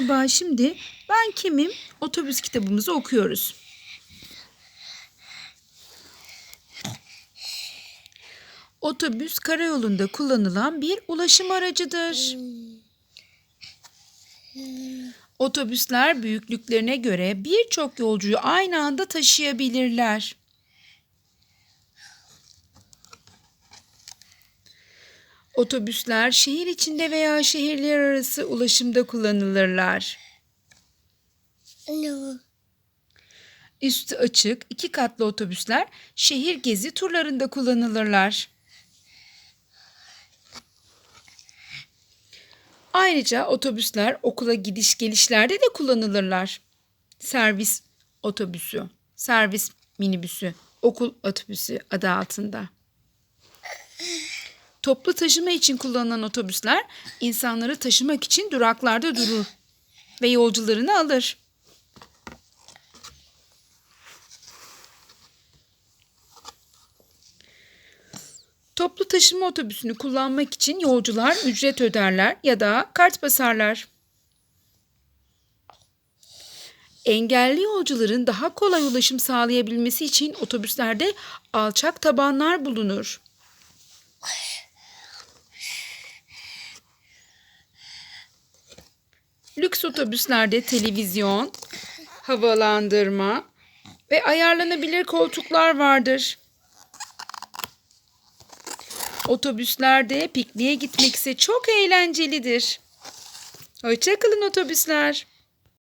Merhaba, şimdi Ben Kimim otobüs kitabımızı okuyoruz. Otobüs karayolunda kullanılan bir ulaşım aracıdır. Otobüsler büyüklüklerine göre birçok yolcuyu aynı anda taşıyabilirler. Otobüsler şehir içinde veya şehirler arası ulaşımda kullanılırlar. No. Üstü açık, iki katlı otobüsler şehir gezi turlarında kullanılırlar. Ayrıca otobüsler okula gidiş gelişlerde de kullanılırlar. Servis otobüsü, servis minibüsü, okul otobüsü adı altında. Toplu taşıma için kullanılan otobüsler insanları taşımak için duraklarda durur ve yolcularını alır. Toplu taşıma otobüsünü kullanmak için yolcular ücret öderler ya da kart basarlar. Engelli yolcuların daha kolay ulaşım sağlayabilmesi için otobüslerde alçak tabanlar bulunur. Lüks otobüslerde televizyon, havalandırma ve ayarlanabilir koltuklar vardır. Otobüslerde pikniğe gitmek ise çok eğlencelidir. Hoşçakalın otobüsler.